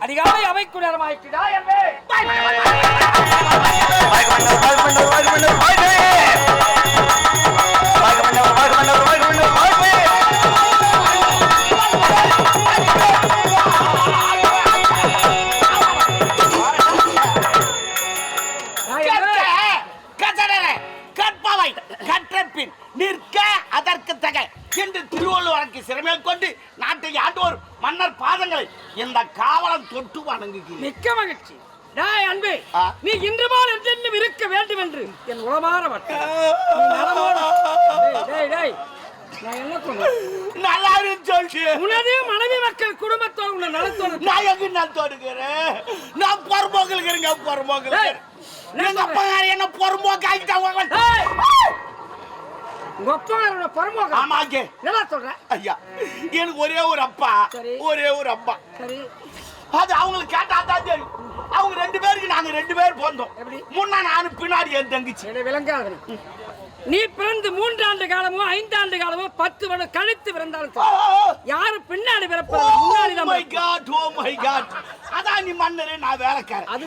அதிகாலை கற்க, என்பே. கசடர, கற்பவை, கற்றபின் நிற்க அதற்கு தக என்று திருவள்ளுவருக்கு சிறமேல் கொண்டு நாட்டை ஆண்டோர் மன்னர் பாதங்களை இந்த காவலம் தொட்டு வணங்குகிறேன். மிக்க மகிழ்ச்சி. டேய் அன்பே. நீ இன்று போல் இருக்க வேண்டும் என்று என் சொன்னேன் நல்லா சொல்லு உனது மனைவி மக்கள் குடும்பத்தோடு உன்னை நலத்தோடு நான் எங்க நான் தொடுக்கிறேன் நான் பொறுப்போக்குறேங்க பொறுப்போக்கு டேய், என்ன எங்க அப்பா என்ன பொறுப்போக்கு ஆகிட்டாங்க டேய்! உங்க அப்பா பரமோக ஆமாங்க. என்ன சொல்ற? ஐயா எனக்கு ஒரே ஒரு அப்பா. ஒரே ஒரு அப்பா. சரி. அது அவங்களுக்கு கேட்டா தான் தெரியும். அவங்க ரெண்டு பேருக்கு நாங்க ரெண்டு பேர் பிறந்தோம்? முன்னா நானு பின்னாடி என் தங்கச்சி. விளங்காத நீ. பிறந்து மூன்றாண்டு காலமோ ஐந்தாண்டு காலமோ பத்து வருடம் கழித்து பிறந்தாலும். யாரும் பின்னாடி பிறப்பது முன்னாடி தான் மை பிறப்பது. காட் ஓ மை காட் அதான் நீ மன்னரு நான் வேலைக்காரன். அது